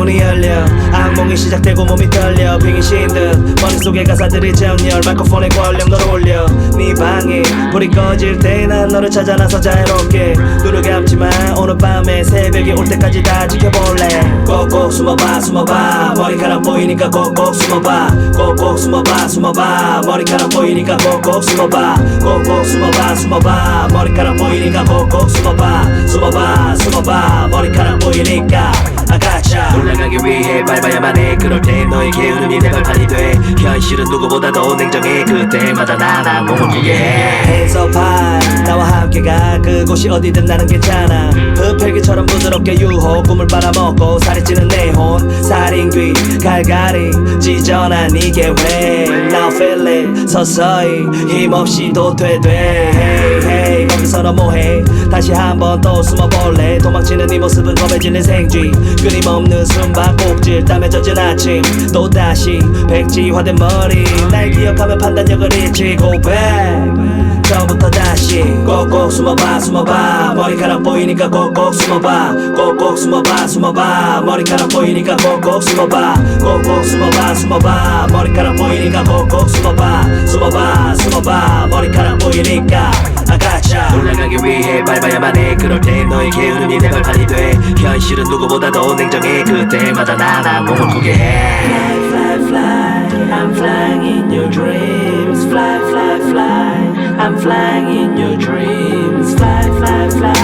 문이 열려. 악몽이 시작되고 몸이 떨려. 빙이 신듯 머릿속에 가사들이 정렬 마이크폰에 권력 너를 올려. 네 방이 불이 꺼질 때 난 너를 찾아 나서 자유롭게 눈을 감지만 오늘 밤에 새벽이 올 때까지 다 지켜볼래. 꼭꼭 숨어봐 숨어봐. 머리카락 보이니까 꼭꼭 숨어봐. 꼭꼭 숨어봐 숨어봐. 머리카락 보이니까 꼭꼭 숨어봐. 꼭꼭 숨어봐 숨어봐. 머리카락 보이니까 꼭꼭 숨어봐. 숨어봐 숨어봐. 머리카락 보이니까. 아가차 위해 밟아야만 해. 그럴 때 너의 게으름이 내 발판이 돼. 현실은 누구보다도 냉정해. 그때마다 난 악몽을 꾸게. 해 Hands up high 나와 함께 가. 그곳이 어디든 나는 괜찮아. 흡혈귀처럼 부드럽게 유혹 꿈을 빨아먹고 살이 찌는 내혼 살인 귀 갈갈이 찢어난 이 계획. Now feel it. 서서히 힘없이 도태돼. Hey hey 거기서 너 뭐해? 다시 한번 또 숨어볼래? 도망치는 네 모습은 검해지는 생쥐. 끊임없는 숨바꼭질 땀에 젖은 아침. 또다시 백지화된 머리. 날 기억하면 판단력을 잃지 고백. 처음부터 다시 꼭꼭 숨어봐 숨어봐. 머리카락 보이니까 꼭꼭 숨어봐. 꼭꼭 숨어봐 숨어봐. 머리카락 보이니까 꼭꼭 숨어봐. 꼭꼭 숨어봐 숨어봐. 머리카락 보이니까 꼭꼭 숨어봐. 숨어봐 숨어봐. 머리카락 보이니까 아가차 올라가기 위해 밟아야만 해 그럴 때 너의 게으름이 내 발판이 돼 현실은 누구보다도 냉정해 그때마다 난 악몽을 꾸게 해 Fly fly fly I'm flying in your dreams Fly fly fly I'm flying in your dreams Fly fly fly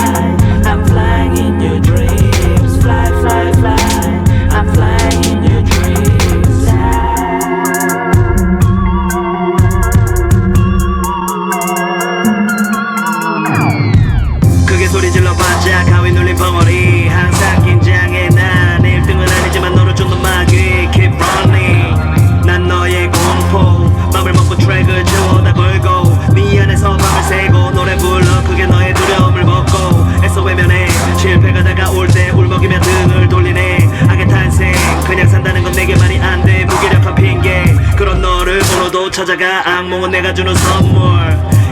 찾아가 악몽은 내가 주는 선물.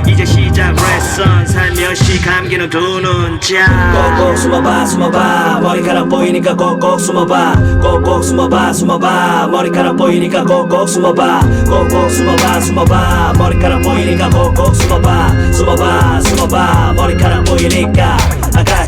이제 시작 레슨 살며시 감기는 두 눈자 꼭꼭 숨어봐 숨어봐. 머리카락 보이니까 꼭꼭 숨어봐. 꼭꼭 숨어봐 숨어봐. 머리카락 보이니까 꼭꼭 숨어봐. 꼭꼭 숨어봐 숨어봐. 머리카락 보이니까 꼭꼭 숨어봐. 숨어봐 숨어봐. 머리카락 보이니까. 아가차